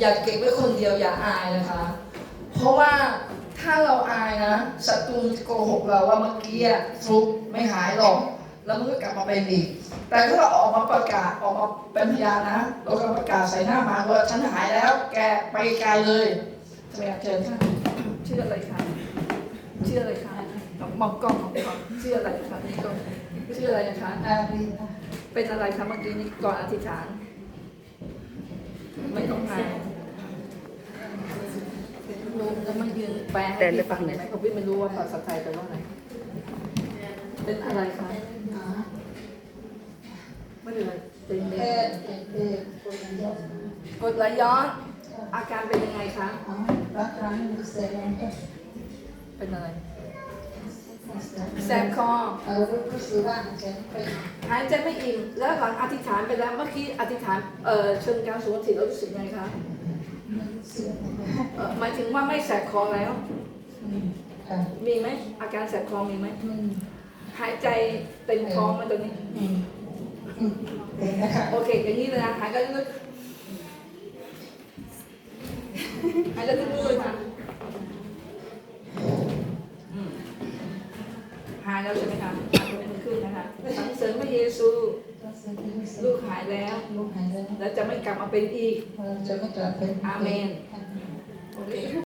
อย่าเก็บไว้คนเดียวอย่าอายนะคะ เพราะว่าถ้าเราอายนะศัตรูโกหกเราว่าเมื่อกี้ฟลุกไม่หายหรอกแล้วมันก็กลับมาเป็นอีก แต่ถ้าเราออกมาประกาศออกมาเป็นพยานนะเราก็ประกาศใส่หน้ามาว่าฉันหายแล้ว แกไปไกลเลยจะไปเชิญค่ะชื่ออะไรคะชื่ออะไรคะมองกล้องมองกล้องชื่ออะไรคะมองกล้องชื่ออะไรนะคะอารีนะเป็นอะไรคะเมื่อกี้นี้ก่อนอธิษฐาน ไม่ต้องหาย ลุงจะมายืนแปลให้พี่ฟังได้ไหมเพราะพี่ไม่รู้ว่าภาษาไทยแปลว่าอะไรเป็นอะไรคะอ๋อไม่เป็นไรเป็นเอเด็อกเออเออคนเดียวกดไหลย้อนอาการเป็นยังไงคะอ๋อบางครั้งเสียงก็เป็นอะไรแสแสบบคอเออรู้สึกว่าฉันไปหายใจไม่อิ่ม แล้วหลังอธิษฐานไปแล้วเมื่อกี้อธิษฐานเอ่อเชิญการสวดถิตแล้วรู้สึกไงคะเสียงเอ่อ หมายถึงว่าไม่แสบคอแล้ว ค่ะมีไหมอาการแสบคอมีไหมอืมหายใจเต็มท้องมาตรงนี้ อืมอืมเองนะคะโอเคอย่างนี้เลยนะหายใจลึกๆหายใจลึกๆเลยค่ะอืมหายแล้วใช่ไหมคะหายยกมือขึ้นนะคะสรรเสริญพระเยซูลูกหายแล้ว ลูกหายแล้วแล้วจะไม่กลับมาเป็นอีก เราจะไม่กลับเป็นอาเมนโอเค